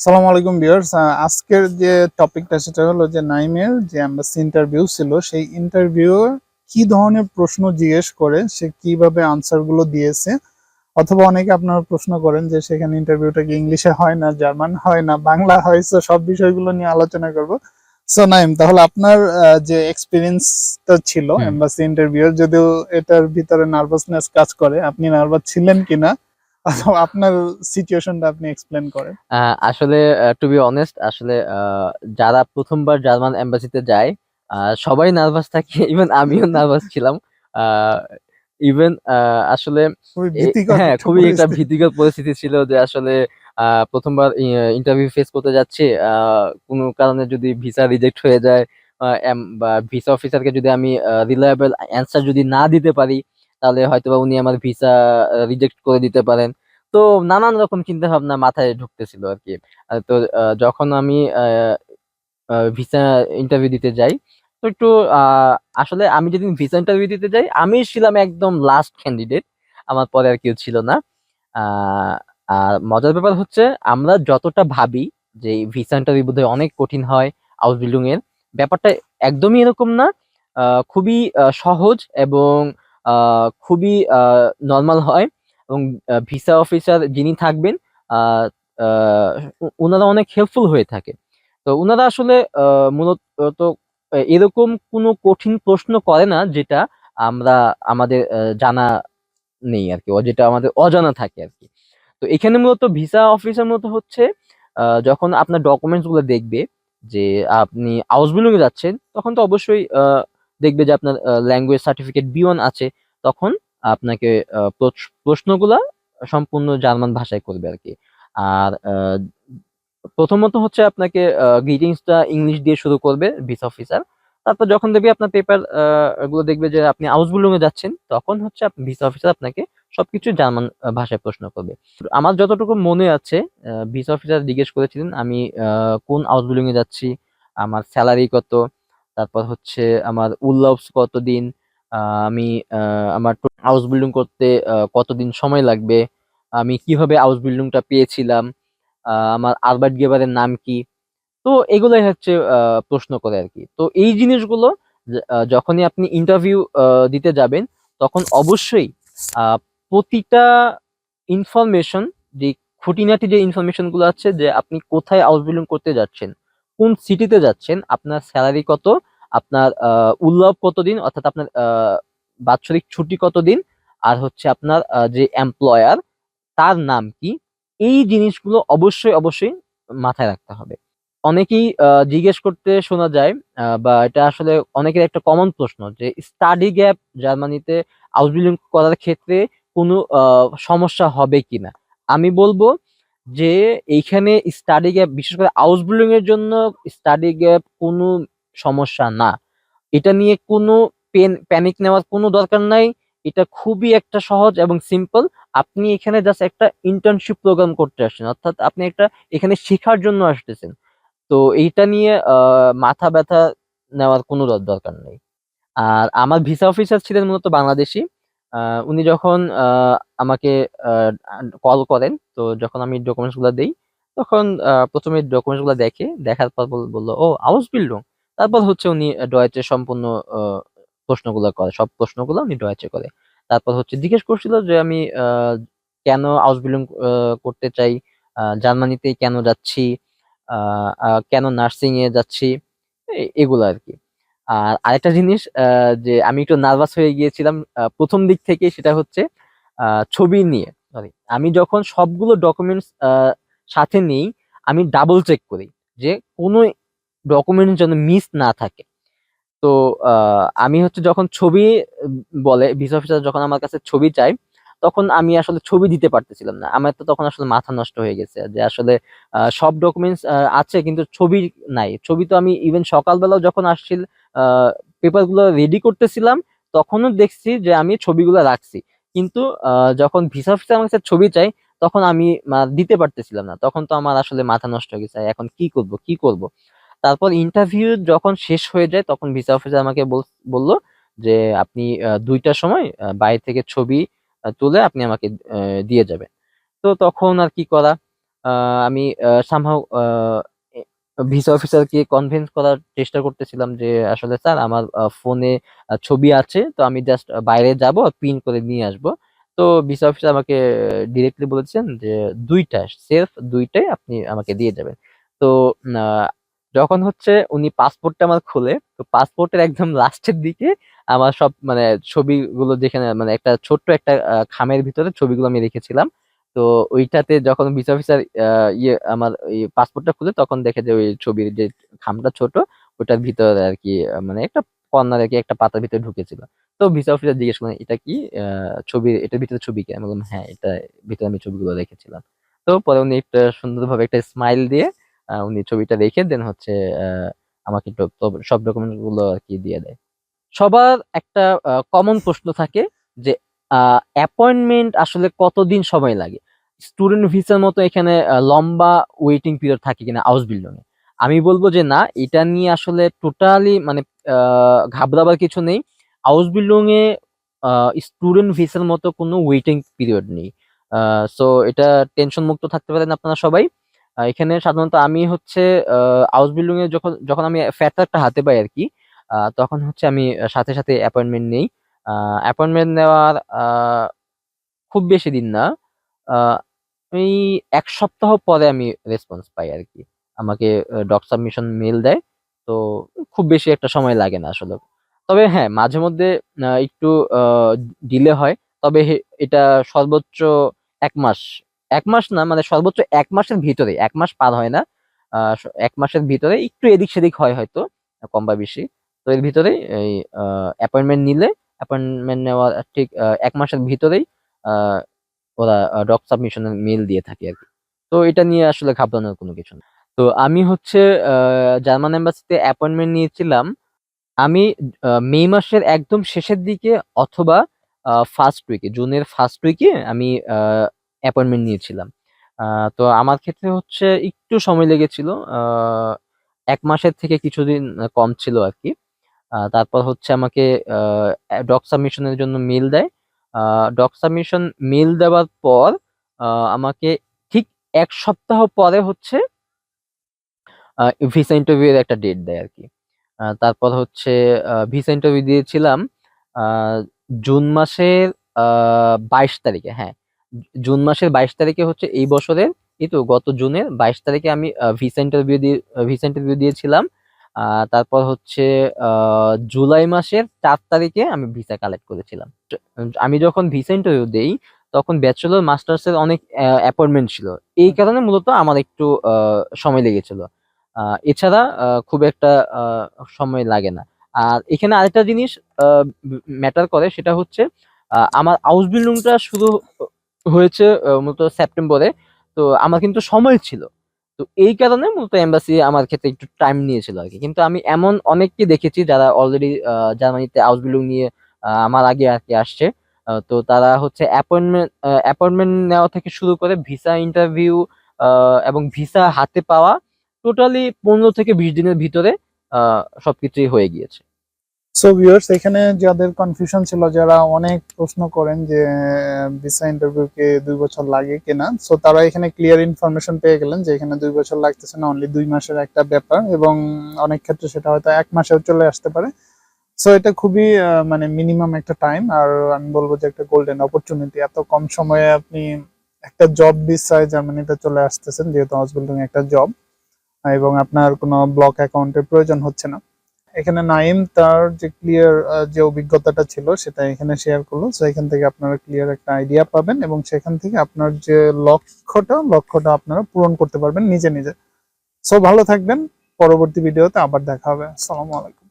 সালামু আলাইকুম ভিউয়ার্স। আজকের যে টপিকটা সেটা হলো যে নাইমের যে এম্বাসি ইন্টারভিউ ছিল সেই ইন্টারভিউ কি ধরনের প্রশ্ন জিজ্ঞেস করে সে কীভাবে আনসারগুলো দিয়েছে? অথবা অনেকে আপনারা প্রশ্ন করেন যে সেখানে ইন্টারভিউটা কি ইংলিশে হয় না জার্মান হয় না বাংলা হয় so সব বিষয়গুলো নিয়ে আলোচনা করব। সো নাইম তাহলে আপনার যে এক্সপিরিয়েন্সটা ছিল। এম্বাসি ইন্টারভিউ যদিও এটার ভিতরে নার্ভাসনেস কাজ করে আপনি নার্ভাস ছিলেন কিনা আপনার সিচুয়েশনটা আপনি এক্সপ্লেন করেন। আসলে টু বি অনেস্ট আসলে যারা প্রথমবার জার্মান এম্বাসিতে যায় সবাই নার্ভাস থাকে ইভেন আমিও নার্ভাস ছিলাম। ইভেন আসলে হ্যাঁ খুবই একটা পরিস্থিতি। ভীতিকর পরিস্থিতি ছিল যে আসলে প্রথমবার ইন্টারভিউ ফেস করতে যাচ্ছি কোনো কারণে যদি ভিসা রিজেক্ট হয়ে যায় বা ভিসা অফিসারকে যদি আমি রিলায়েবল অ্যান্সার যদি না দিতে পারি তাহলে হয়তোবা উনি আমার ভিসা রিজেক্ট করে দিতে পারেন। তো নানান রকম চিন্তা ভাবনা মাথায় ঢুকতেছিল আর কি। তো যখন আমি ভিসা ইন্টারভিউ দিতে যাই, তো একটু আসলে আমি যেদিন ভিসা ইন্টারভিউ দিতে যাই, আমি ছিলাম একদম লাস্ট ক্যান্ডিডেট আমার পরে আর কেউ ছিল না। আর মজার ব্যাপার হচ্ছে, আমরা যতটা ভাবি যে ভিসা ইন্টারভিউ বোধহয় অনেক কঠিন হয় হাউস বিল্ডিং এর, ব্যাপারটা একদমই এরকম না। খুবই সহজ এবং খুবই নর্মাল হয়। এবং ভিসা অফিসার যিনি থাকবেন ওনারা অনেক হেল্পফুল হয়ে থাকে। তো ওনারা আসলে মূলত এরকম কোনো কঠিন প্রশ্ন করে না যেটা আমরা, আমাদের জানা নেই আর কি যেটা আমাদের অজানা থাকে আর কি তো এখানে মূলত ভিসা অফিসার মূলত হচ্ছে যখন আপনার ডকুমেন্টসগুলো দেখবে যে আপনি হাউস বিল্ডিং এ যাচ্ছেন, তখন তো অবশ্যই দেখবে যে আপনার ল্যাঙ্গুয়েজ সার্টিফিকেট বি ওয়ান আছে, তখন আপনাকে প্রশ্নগুলা সম্পূর্ণ জার্মান ভাষায় করবে আর কি আর প্রথমত হচ্ছে আপনাকে গ্রিটিংসটা ইংলিশ দিয়ে শুরু করবে ভিসা অফিসার তারপর যখন দেখবে আপনার পেপারগুলো দেখবে যে আপনি এ যাচ্ছেন তখন হচ্ছে ভিসা অফিসার আপনাকে সবকিছু জার্মান ভাষায় প্রশ্ন করবে। আমার যতটুকু মনে আছে ভিসা অফিসার জিজ্ঞেস করেছিলেন আমি কোন এ যাচ্ছি আমার স্যালারি কত তারপর হচ্ছে আমার উল্লাপস কতদিন আহ, আমি আমার হাউস বিল্ডিং করতে কতদিন সময় লাগবে? আমি কীভাবে হাউস বিল্ডিংটা পেয়েছিলাম? আমার আলবার্ট গেবারের নাম কি? তো এগুলোই হচ্ছে প্রশ্ন করে আর কি। তো এই জিনিসগুলো যখনই আপনি ইন্টারভিউ দিতে যাবেন, তখন অবশ্যই প্রতিটা ইনফরমেশন যে খুঁটিনাটি যে ইনফরমেশনগুলো আছে, যে আপনি কোথায় হাউস বিল্ডিং করতে যাচ্ছেন, কোন সিটিতে যাচ্ছেন, আপনার স্যালারি কত আপনার উল্লাভ কতদিন? অর্থাৎ আপনার বাৎসরিক ছুটি কতদিন? আর হচ্ছে আপনার যে এমপ্লয়ার তার নাম কি? এই জিনিসগুলো অবশ্যই অবশ্যই মাথায় রাখতে হবে। অনেকেই জিজ্ঞেস করতে শোনা যায় বা এটা আসলে অনেকের একটা কমন প্রশ্ন যে স্টাডি গ্যাপ জার্মানিতে হাউস বিল্ডিং করার ক্ষেত্রে কোনো সমস্যা হবে কিনা? আমি বলব যে, এইখানে স্টাডি গ্যাপ বিশেষ করে হাউস বিল্ডিং এর জন্য স্টাডি গ্যাপ কোনো সমস্যা না। এটা নিয়ে কোনো পেন প্যানিক নেওয়ার কোনো দরকার নাই। এটা খুবই একটা সহজ এবং সিম্পল আপনি এখানে জাস্ট একটা ইন্টার্নশিপ প্রোগ্রাম করতে আসছেন। অর্থাৎ আপনি একটা এখানে শেখার জন্য আসতেছেন। তো এইটা নিয়ে মাথা ব্যথা নেওয়ার কোনো দরকার নেই। আর আমার ভিসা অফিসার ছিলেন মূলত বাংলাদেশি। উনি যখন আমাকে কল করেন, তো যখন আমি ডকুমেন্টসগুলো দেই, তখন প্রথমে ডকুমেন্টসগুলো দেখে, দেখার পর বল- বলল, ও হাউস বিল্ডিং তারপর হচ্ছে উনি ডয়েচে সম্পূর্ণ প্রশ্নগুলো করে, সব প্রশ্নগুলো উনি ডয়েচে করে। তারপর হচ্ছে জিজ্ঞেস করছিল যে আমি কেন হাউস বিল্ডিং করতে চাই? জার্মানিতে কেন যাচ্ছি? কেন নার্সিং এ যাচ্ছি এগুলো আর কি আর আরেকটা জিনিস যে আমি একটু নার্ভাস হয়ে গিয়েছিলাম প্রথম দিক থেকে সেটা হচ্ছে ছবি নিয়ে। সরি, আমি যখন সবগুলো ডকুমেন্টস সাথে নিই, আমি ডাবল চেক করি যে কোনো ডকুমেন্ট যেন মিস না থাকে। তো আমি হচ্ছে যখন ছবি বলে ভিসা অফিসার যখন আমার কাছে ছবি চাই তখন আমি আসলে ছবি দিতে পারতেছিলাম না। আমার তো তখন আসলে মাথা নষ্ট হয়ে গেছে যে আসলে সব ডকুমেন্টস আছে কিন্তু ছবি নাই। ছবি তো আমি ইভেন সকালবেলাও যখন আসছিল পেপারগুলো রেডি করতেছিলাম, তখনও দেখছি যে আমি ছবিগুলো রাখছি। কিন্তু যখন ভিসা অফিসার আমার কাছে ছবি চাই তখন আমি দিতে পারতেছিলাম না। তখন তো আমার আসলে মাথা নষ্ট হয়ে গেছে। এখন কি করব কি করব? তারপর ইন্টারভিউ যখন শেষ হয়ে যায়, তখন ভিসা অফিসার আমাকে বল- বলল যে, আপনি দুইটার সময় বাইরে থেকে ছবি তুলে আপনি আমাকে দিয়ে যাবেন। তো তখন আর কি করা? আমি সামহাও ভিসা অফিসারকে কনভিন্স করার চেষ্টা করতেছিলাম যে, আসলে স্যার আমার ফোনে ছবি আছে, তো আমি জাস্ট বাইরে যাব প্রিন্ট করে নিয়ে আসব। তো ভিসা অফিসার আমাকে ডিরেক্টলি বলেছেন যে দুইটা সেলফ দুইটাই আপনি আমাকে দিয়ে যাবেন। তো যখন হচ্ছে উনি পাসপোর্টটা আমার খুলে, তো পাসপোর্টের একদম লাস্টের দিকে আমার সব মানে ছবিগুলো যেখানে মানে একটা ছোট্ট একটা খামের ভিতরে ছবিগুলো আমি রেখেছিলাম। তো ওইটাতে যখন ভিসা অফিসার ইয়ে আমার পাসপোর্টটা খুলে তখন দেখে যে ওই ছবির যে খামটা ছোট, ওটার ভিতরে আর কি মানে একটা কর্নার আর কি একটা পাতার ভিতরে ঢুকেছিল। তো ভিসা অফিসার জিজ্ঞেস করলেন, এটা কি? ছবি এটার ভিতরে ছবি কি? আমি বললাম হ্যাঁ এটা ভিতরে আমি ছবিগুলো রেখেছিলাম। তো পরে উনি একটা সুন্দরভাবে একটা স্মাইল দিয়ে উনি ছবিটা রেখে দেন হচ্ছে আমাকে সব ডকুমেন্টগুলো আর কি দিয়ে দেয়। সবার একটা কমন প্রশ্ন থাকে যে অ্যাপয়েন্টমেন্ট আসলে কতদিন সময় লাগে? স্টুডেন্ট ভিসার মতো এখানে লম্বা ওয়েটিং পিরিয়ড থাকে কিনা হাউস বিল্ডিং এ? আমি বলব যে না, এটা নিয়ে আসলে টোটালি মানে ঘাবড়াবার কিছু নেই। হাউস বিল্ডিং এ স্টুডেন্ট ভিসার মতো কোনো ওয়েটিং পিরিয়ড নেই। সো এটা টেনশন মুক্ত থাকতে পারেন আপনারা সবাই। এখানে সাধারণত আমি হচ্ছে হাউস বিল্ডিং এ যখন যখন আমি ফ্যাটারটা হাতে পাই আর কি তখন হচ্ছে আমি সাথে সাথে অ্যাপয়েন্টমেন্ট নেই। অ্যাপয়েন্টমেন্ট নেওয়ার খুব বেশি দিন না। এই এক সপ্তাহ পরে আমি রেসপন্স পাই আর কি আমাকে ডক সাবমিশন মেল দেয়। তো খুব বেশি একটা সময় লাগে না আসলে। তবে হ্যাঁ মাঝে মধ্যে একটু ডিলে হয়। তবে এটা সর্বোচ্চ এক মাস এক মাস না মানে সর্বোচ্চ এক মাসের ভিতরে, এক মাস পার হয় না। এক মাসের ভিতরে একটু এদিক সেদিক হয় হয়তো, কম বা বেশি। তো এর ভিতরে এই অ্যাপয়েন্টমেন্ট নিলে অ্যাপয়েন্টমেন্ট নেওয়ার ঠিক এক মাসের ভিতরেই ওরা ডক সাবমিশনের মেল দিয়ে থাকে আর কি। তো এটা নিয়ে আসলে ঘাবড়ানোর কোনো কিছু না। তো আমি হচ্ছে জার্মান এম্বাসিতে অ্যাপয়েন্টমেন্ট নিয়েছিলাম। আমি মে মাসের একদম শেষের দিকে অথবা ফার্স্ট উইকে জুনের ফার্স্ট উইকে আমি অ্যাপয়েন্টমেন্ট নিয়েছিলাম। তো আমার ক্ষেত্রে হচ্ছে একটু সময় লেগেছিল এক মাসের থেকে কিছুদিন কম ছিল আর কি। তারপর হচ্ছে আমাকে ডক সাবমিশনের জন্য মেল দেয়। ডক সাবমিশন মেল দেওয়ার পর আমাকে ঠিক এক সপ্তাহ পরে হচ্ছে ভিসা ইন্টারভিউ এর একটা ডেট দেয় আর কি। তারপর হচ্ছে ভিসা ইন্টারভিউ দিয়েছিলাম জুন মাসের বাইশ তারিখে হ্যাঁ। জুন মাসের বাইশ তারিখে হচ্ছে এই বছরের, এই তো গত জুনের বাইশ তারিখে আমি ভিসা ইন্টারভিউ দিয়ে, ভিসা ইন্টারভিউ দিয়েছিলাম। তারপর হচ্ছে জুলাই মাসের চার তারিখে আমি ভিসা কালেক্ট করেছিলাম। আমি যখন ভিসা ইন্টারভিউ দেই, তখন ব্যাচেলর মাস্টার্স এর অনেক অ্যাপয়েন্টমেন্ট ছিল। এই কারণে মূলত আমার একটু সময় লেগেছিল। এছাড়া খুব একটা সময় লাগে না। আর এখানে আরেকটা জিনিস ম্যাটার করে সেটা হচ্ছে আমার হাউস বিল্ডিংটা শুরু হয়েছে মূলত সেপ্টেম্বরে। তো আমার কিন্তু সময় ছিল। তো এই কারণে মূলত এম্বাসি আমার ক্ষেত্রে একটু টাইম নিয়েছিল আর কি কিন্তু আমি এমন অনেককে দেখেছি যারা অলরেডি জার্মানিতে হাউস বিল্ডিং নিয়ে আমার আগে আর কি আসছে তো তারা হচ্ছে অ্যাপয়েন্টমেন্ট অ্যাপয়েন্টমেন্ট নেওয়া থেকে শুরু করে ভিসা ইন্টারভিউ এবং ভিসা হাতে পাওয়া টোটালি পনেরো থেকে বিশ দিনের ভিতরে সবকিছুই হয়ে গিয়েছে। সো ভিউয়ার্স এখানে যাদের কনফিউশন ছিল, যারা অনেক প্রশ্ন করেন যে ভিসা ইন্টারভিউকে দুই বছর লাগে কিনা সো তারা এখানে ক্লিয়ার ইনফরমেশন পেয়ে গেলেন যে, এখানে দুই বছর লাগতেছে না অনলি দুই মাসের একটা ব্যাপার এবং অনেক ক্ষেত্রে সেটা হয়তো এক মাসেও চলে আসতে পারে। সো এটা খুবই মানে মিনিমাম একটা টাইম আর আমি বলব যে একটা গোল্ডেন অপরচুনিটি এত কম সময়ে আপনি একটা জব ভিসায় জার্মানিতে চলে আসতেছেন, যেহেতু হাউস বিল্ডিং একটা জব এবং আপনার কোনো ব্লক অ্যাকাউন্টের প্রয়োজন হচ্ছে না। এখানে নাইম তার যে ক্লিয়ার যে অভিজ্ঞতাটা ছিল সেটা এখানে শেয়ার করল। তো এখান থেকে আপনারা ক্লিয়ার একটা আইডিয়া পাবেন এবং সেখান থেকে আপনার যে লক্ষ্যটা লক্ষ্যটা আপনারা পূরণ করতে পারবেন নিজে নিজে। সো ভালো থাকবেন। পরবর্তী ভিডিওতে আবার দেখা হবে। আসসালামু আলাইকুম।